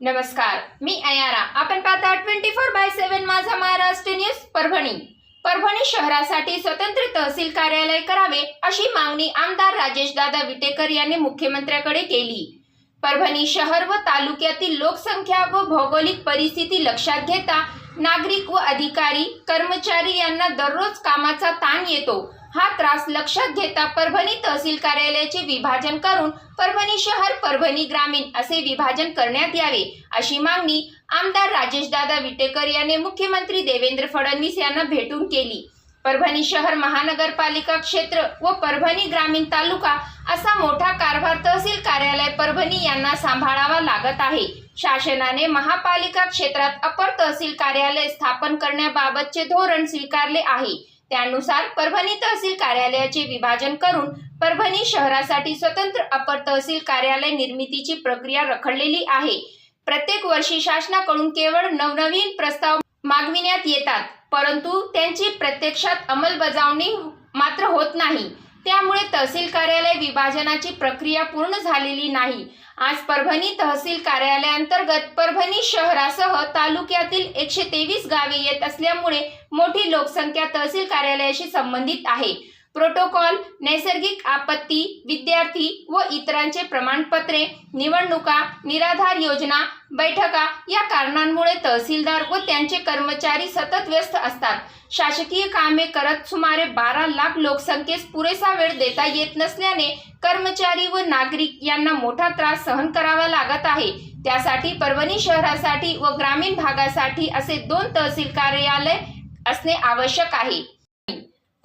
नमस्कार मी अयारा. आपण पाहता twenty four by seven Majha Maharashtra news Parbhani. Parbhani शहरासाठी स्वतंत्र तहसील कार्यालय करावे अशी मागणी आमदार राजेश दादा विटेकर यांनी मुख्यमंत्र्याकडे केली. परभणी शहर व तालुक्यातील लोकसंख्या व भौगोलिक परिस्थिती लक्षात घेता नागरिक व अधिकारी कर्मचारी यांना दररोज कामाचा ताण येतो. हा त्रास लक्षात घेता परभणी तहसील कार्यालयाचे विभाजन करून परभणी शहर परभणी ग्रामीण असे विभाजन करण्यात यावे अशी मागणी आमदार राजेशदादा विटेकर यांनी मुख्यमंत्री देवेंद्र फडणवीस यांना भेटून केली. परभणी शहर महानगरपालिका क्षेत्र व परभणी ग्रामीण तालुका असा मोठा कारभार तहसील कार्यालय परभणी यांना सांभाळावा लागत आहे. शासनाने महापालिका क्षेत्रात अपर तहसील कार्यालय स्थापन करण्याबाबतचे धोरण स्वीकारले आहे. त्यानुसार परभणी तहसील कार्यालयाचे विभाजन करून परभणी शहरासाठी स्वतंत्र अपर तहसील कार्यालय निर्मितीची प्रक्रिया रखडलेली आहे. प्रत्येक वर्षी शासनाकडून केवळ नवनवीन प्रस्ताव मागविण्यात येतात परंतु त्यांची प्रत्यक्षात अंमलबजावणी मात्र होत नाही. त्यामुळे तहसील कार्यालय विभाजनाची प्रक्रिया पूर्ण झालेली नाही. आज परभणी तहसील कार्यालयाअंतर्गत परभणी शहरासह तालुक्यातील एकशे तेवीस गावे येत असल्यामुळे मोठी लोकसंख्या तहसील कार्यालयाशी संबंधित आहे. प्रोटोकॉल नैसर्गिक आपत्ती विद्यार्थी व इतरांचे प्रमाणपत्रे निवडणुका निराधार योजना बैठका या कारणांमुळे तहसीलदार व त्यांचे कर्मचारी सतत व्यस्त असतात. शासकीय कामे करत सुमारे बारा लाख लोकसंख्येस पुरेसा वेळ देता येत नसल्याने कर्मचारी व नागरिक यांना मोठा त्रास सहन करावा लागत आहे. त्यासाठी परभणी शहरासाठी व ग्रामीण भागासाठी असे दोन तहसील कार्यालय असणे आवश्यक आहे.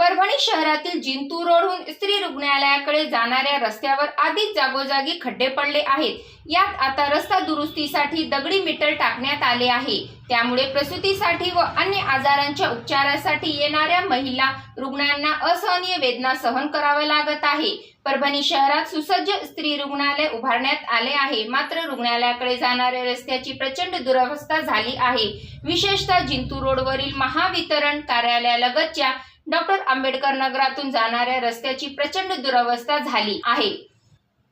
परभणी शहरातील जिंतूर रोडहून स्त्री रुग्णालयाकडे जाणाऱ्या रस्त्यावर आधीच जागोजागी खड्डे पडले आहेत. यात आता रस्ता दुरुस्तीसाठी दगडी मीटर टाकण्यात आले आहे. त्यामुळे प्रसूतीसाठी व अन्य आजारांच्या उपचारासाठी येणाऱ्या महिला रुग्णांना असहनीय वेदना सहन कराव्या लागत आहे. परभणी शहरात सुसज्ज स्त्री रुग्णालय उभारण्यात आले आहे. मात्र रुग्णालयाकडे जाणाऱ्या रस्त्याची प्रचंड दुरवस्था झाली आहे. विशेषतः जिंतूर रोडवरील महावितरण कार्यालयालगतच्या डॉक्टर आंबेडकर नगरातून जाणाऱ्या रस्त्याची प्रचंड दुरावस्था झाली आहे.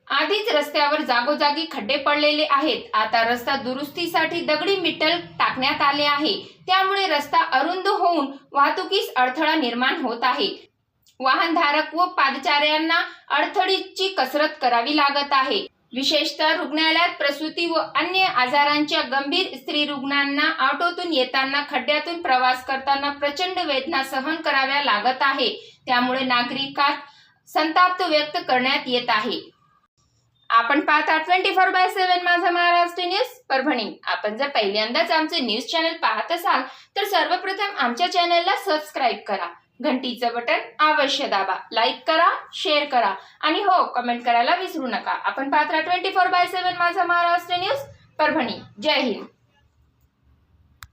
आधीच रस्त्यावर जागोजागी खड्डे पडलेले आहेत. आता रस्ता दुरुस्तीसाठी दगडी मिटल टाकण्यात आले आहे. त्यामुळे रस्ता अरुंद होऊन वाहतुकीस अडथळा निर्माण होत आहे. वाहनधारक व पादचाऱ्यांना अडथळीची कसरत करावी लागत आहे. विशेषतः रुग्णालयात प्रसूती व अन्य आजारांच्या गंभीर स्त्री रुग्णांना ऑटोतून येताना खड्ड्यातून प्रवास करताना प्रचंड वेदना सहन कराव्या लागत आहे. त्यामुळे नागरिकात संताप व्यक्त करण्यात येत आहे. आपण पाहता twenty four by seven Majha Maharashtra news. Parbhani. आपण जर पहिल्यांदाच आमचे न्यूज चॅनल पाहत असाल तर सर्वप्रथम आमच्या चॅनलला सबस्क्राईब करा. घंटीचं बटन अवश्य दाबा. लाईक करा शेअर करा. आणि हो कमेंट करायला विसरू नका. आपण Patra twenty four by seven Majha Maharashtra news Parbhani. Jai Hind.